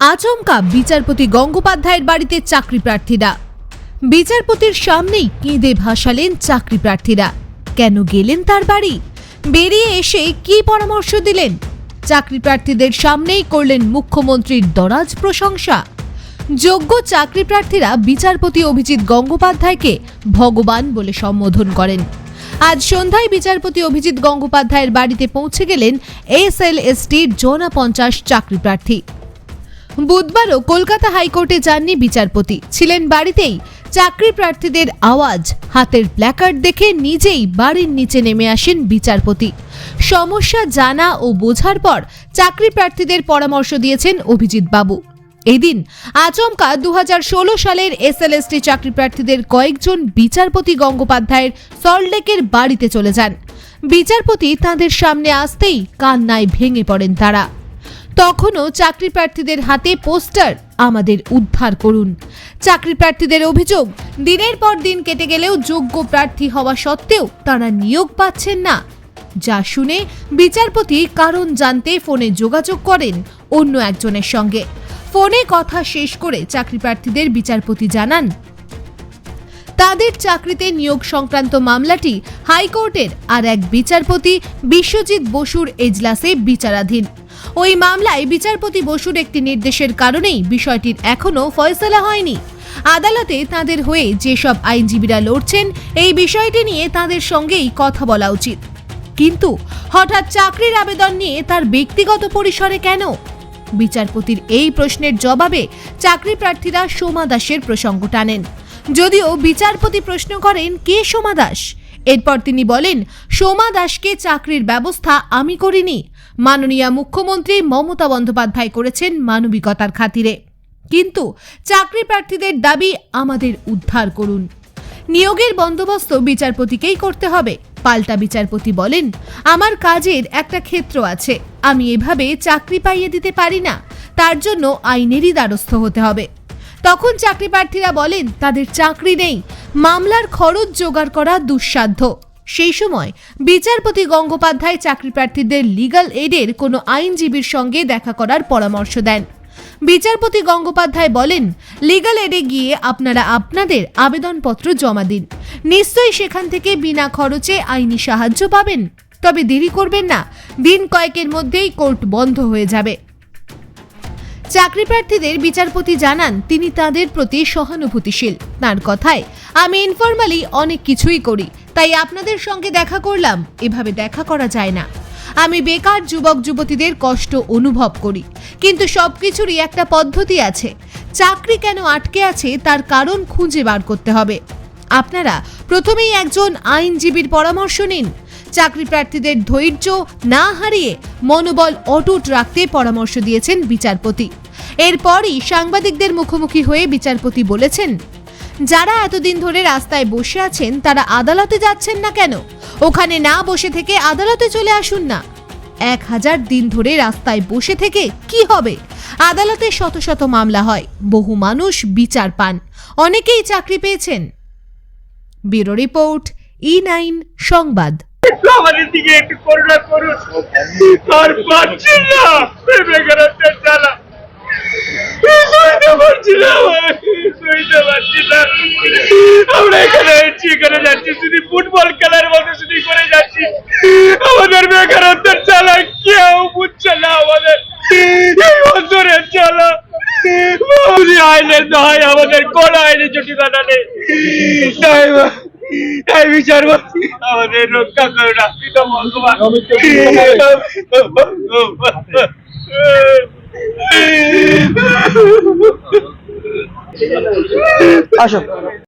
আচমকা বিচারপতি গঙ্গোপাধ্যায়ের বাড়িতে চাকরি প্রার্থীরা। বিচারপতির সামনেই কেঁদে ভাসালেন চাকরি প্রার্থীরা। কেন গেলেন তার বাড়ি? বেরিয়ে এসে কি পরামর্শ দিলেন? চাকরি প্রার্থীদের সামনেই করলেন মুখ্যমন্ত্রীর দরাজ প্রশংসা। যোগ্য চাকরি প্রার্থীরা বিচারপতি অভিজিৎ গঙ্গোপাধ্যায়কে ভগবান বলে সম্বোধন করেন। আজ সন্ধ্যায় বিচারপতি অভিজিৎ গঙ্গোপাধ্যায়ের বাড়িতে পৌঁছে গেলেন এস এল এসটির জনা পঞ্চাশ চাকরি প্রার্থী। বুধবারও কলকাতা হাইকোর্টে যাননি বিচারপতি। ছিলেন বাড়িতেই। চাকরি প্রার্থীদের আওয়াজ, হাতের প্ল্যাকার্ড দেখে নিজেই বাড়ির নিচে নেমে আসেন বিচারপতি। সমস্যা জানা ও বোঝার পর চাকরি প্রার্থীদের পরামর্শ দিয়েছেন অভিজিৎ বাবু। এদিন আচমকা দু হাজার ষোলো সালের এসএলএসটি চাকরি প্রার্থীদের কয়েকজন বিচারপতি গঙ্গোপাধ্যায়ের সল্টলেকের বাড়িতে চলে যান। বিচারপতি তাদের সামনে আসতেই কান্নায় ভেঙে পড়েন তারা। তখনও চাকরি প্রার্থীদের হাতে পোস্টার আমাদের উদ্ধার করুন। চাকরি প্রার্থীদের অভিযোগ, দিনের পর দিন কেটে গেলেও যোগ্য প্রার্থী হওয়া সত্ত্বেও তারা নিয়োগ পাচ্ছেন না। যা শুনে বিচারপতি কারণ জানতে ফোনে যোগাযোগ করেন অন্য একজনের সঙ্গে। ফোনে কথা শেষ করে চাকরি প্রার্থীদের বিচারপতি জানান, তাদের চাকরিতে নিয়োগ সংক্রান্ত মামলাটি হাইকোর্টের আর এক বিচারপতি বিশ্বজিৎ বসুর এজলাসে বিচারাধীন। ওই মামলায় বিচারপতি বসুর একটি নির্দেশের কারণেই বিষয়টির এখনও ফয়সলা হয়নি। আদালতে তাদের হয়ে যেসব আইনজীবীরা লড়ছেন, এই বিষয়টি নিয়ে তাদের সঙ্গেই কথা বলা উচিত। কিন্তু হঠাৎ চাকরির আবেদন নিয়ে তার ব্যক্তিগত পরিসরে কেন? বিচারপতির এই প্রশ্নের জবাবে চাকরি প্রার্থীরা সোমা দাসের প্রসঙ্গ টানেন। যদিও বিচারপতি প্রশ্ন করেন, কে সোমা দাস? এরপর তিনি বলেন, সোমা দাসকে চাকরির ব্যবস্থা আমি করিনি। মাননীয় মুখ্যমন্ত্রী মমতা বন্দ্যোপাধ্যায় করেছেন মানবিকতার খাতিরে। কিন্তু চাকরি প্রার্থীদের দাবি আমাদের উদ্ধার করুন। নিয়োগের বন্দোবস্ত বিচারপতিকেই করতে হবে। পাল্টা বিচারপতি বলেন, আমার কাজের একটা ক্ষেত্র আছে। আমি এভাবে চাকরি পাইয়ে দিতে পারি না। তার জন্য আইনেরই দ্বারস্থ হতে হবে। তখন চাকরি প্রার্থীরা বলেন, তাদের চাকরি নেই। মামলার খরচ জোগাড় করা দুঃসাধ্য। সেই সময় বিচারপতি গঙ্গোপাধ্যায় চাকরি প্রার্থীদের লিগ্যাল এডের কোনো আইনজীবীর সঙ্গে দেখা করার পরামর্শ দেন। বিচারপতি গঙ্গোপাধ্যায় বলেন লিগাল এডে গিয়ে আপনারা আপনাদের আবেদনপত্র জমা দিন। নিশ্চয়ই সেখান থেকে বিনা খরচে আইনি সাহায্য পাবেন। তবে দেরি করবেন না, দিন কয়েকের মধ্যেই কোর্ট বন্ধ হয়ে যাবে। চাকরি প্রার্থীদের বিচারপতি জানান, তিনি তাদের প্রতি সহানুভূতিশীল। তার কথায় আমি ইনফরমালি অনেক কিছুই করি, তাই আপনাদের সঙ্গে দেখা করলাম, এভাবে দেখা করা যায় না। আমি বেকার যুবক যুবতীদের কষ্ট অনুভব করি, কিন্তু সব কিছুরই একটা পদ্ধতি আছে। চাকরি কেন আটকে আছে, তার কারণ খুঁজে বার করতে হবে। আপনারা প্রথমেই একজন আইনজীবীর পরামর্শ নিন। চাকরি প্রার্থীদের ধৈর্য না হারিয়ে মনোবল অটুট রাখতে পরামর্শ দিয়েছেন বিচারপতি। এরপরই সাংবাদিকদের মুখোমুখি হয়ে বিচারপতি বলেছেন যারা এতদিন ধরে রাস্তায় বসে আছেন, তারা আদালতে যাচ্ছেন না কেন? ওখানে না বসে থেকে আদালতে চলে আসুন না। এক হাজার দিন ধরে রাস্তায় বসে থেকে কি হবে? আদালতে শত শত মামলা হয়, বহু মানুষ বিচার পান, অনেকেই চাকরি পেয়েছেন। ব্যুরো রিপোর্ট, ই নাইন, সংবাদ। আমাদের দিকে একটু করুন বেকারত্বের জ্বালা সইতে পারছি না সইতে পারছি না আমরা এখানে এসেছি এখানে যাচ্ছি শুধু ফুটবল খেলার মতো শুধু করে যাচ্ছি আমাদের বেকারত্বের জ্বালা কেউ বুঝছে না আমাদের এই বছরের বাবুজি আইনের দহায় আমাদের কোন আইনে জটিলতা নেই তাই তাই বিচার করছি আমাদের রক্ষা করো না পিতা ভগবান আসো।